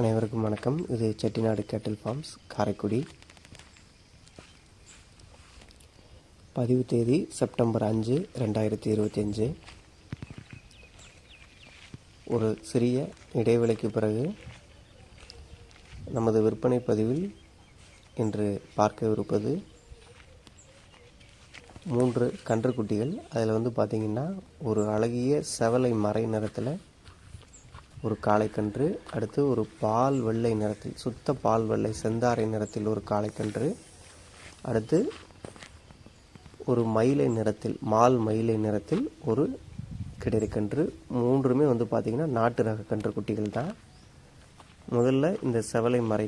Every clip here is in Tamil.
அனைவருக்கும் வணக்கம். இது செட்டிநாடு கேட்டில் ஃபார்ம்ஸ் காரைக்குடி. பதிவு தேதி செப்டம்பர் அஞ்சு ரெண்டாயிரத்தி இருபத்தஞ்சு ஒரு சிறிய இடைவேளைக்கு பிறகு நமது விற்பனை பதிவில் இன்று பார்க்கவிருப்பது மூன்று கன்றுக்குட்டிகள். அதில் வந்து பார்த்திங்கன்னா ஒரு அழகிய செவலை மறை நிறத்தில் ஒரு காளைக்கன்று அடுத்து ஒரு பால் வெள்ளை நிறத்தில் சுத்த பால் வெள்ளை செந்தாரை நிறத்தில் ஒரு காளைக்கன்று அடுத்து ஒரு மயிலை நிறத்தில் மால் மயிலை நிறத்தில் ஒரு கிடரிக்கன்று. மூன்றுமே வந்து பார்த்திங்கன்னா நாட்டு ரக கன்று குட்டிகள் தான். முதல்ல இந்த செவலை மறை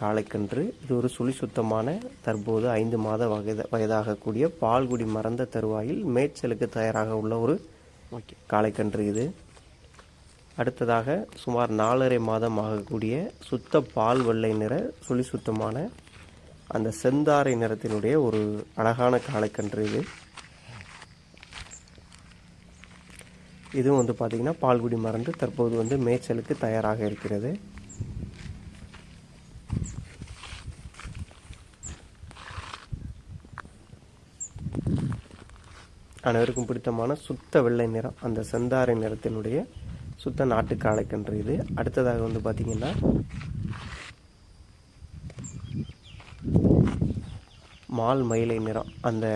காளைக்கன்று இது ஒரு சுழி சுத்தமான தற்போது ஐந்து மாத வயத வயதாகக்கூடிய பால்குடி மறந்த தருவாயில் மேய்ச்சலுக்கு தயாராக உள்ள ஒரு காளைக்கன்று இது. அடுத்ததாக சுமார் நாலரை மாதம் ஆகக்கூடிய சுத்த பால் வெள்ளை நிற சுழி சுத்தமான அந்த செந்தாரை நிறத்தினுடைய ஒரு அழகான காளைக்கன்று இது. இதுவும் வந்து பார்த்திங்கன்னா பால்குடி மறந்து தற்போது வந்து மேய்ச்சலுக்கு தயாராக இருக்கிறது. அனைவருக்கும் பிடித்தமான சுத்த வெள்ளை நிறம் அந்த செந்தாரை நிறத்தினுடைய சுத்த நாட்டு காளைக்கன்று இது. அடுத்ததாக வந்து பார்த்திங்கன்னா மால் மயிலை நிறம். அந்த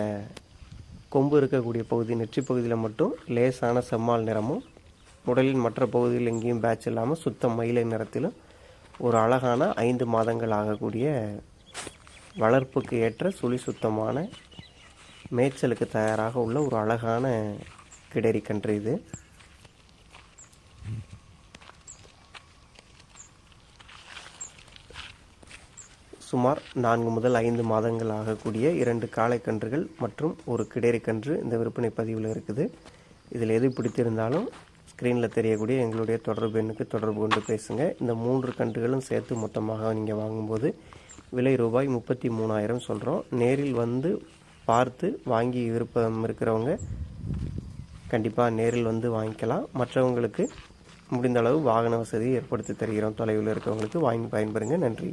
கொம்பு இருக்கக்கூடிய பகுதி நெற்றி பகுதியில் மட்டும் லேசான செம்மால் நிறமும் உடலின் மற்ற பகுதியில் எங்கேயும் பேட்ச் இல்லாமல் சுத்த மயிலை நிறத்திலும் ஒரு அழகான ஐந்து மாதங்கள் ஆகக்கூடிய வளர்ப்புக்கு ஏற்ற சுழி சுத்தமான மேய்ச்சலுக்கு தயாராக உள்ள ஒரு அழகான கிடரி கன்று இது. சுமார் நான்கு முதல் ஐந்து மாதங்கள் ஆகக்கூடிய இரண்டு காளைக்கன்றுகள் மற்றும் ஒரு கிடேரிக்கன்று இந்த விற்பனை பதிவில் இருக்குது. இதில் எது பிடித்திருந்தாலும் ஸ்க்ரீனில் தெரியக்கூடிய எங்களுடைய தொடர்பு எண்ணுக்கு தொடர்பு கொண்டு பேசுங்க. இந்த மூன்று கன்றுகளும் சேர்த்து மொத்தமாக நீங்கள் வாங்கும்போது விலை ரூபாய் முப்பத்தி மூணாயிரம் சொல்கிறோம் நேரில் வந்து பார்த்து வாங்கி விருப்பம் இருக்கிறவங்க கண்டிப்பாக நேரில் வந்து வாங்கிக்கலாம். மற்றவங்களுக்கு முடிந்த அளவு வாகன வசதி ஏற்படுத்தி தருகிறோம். தொலைவில் இருக்கிறவங்களுக்கு வாங்கி பயன்பெறுங்க. நன்றி.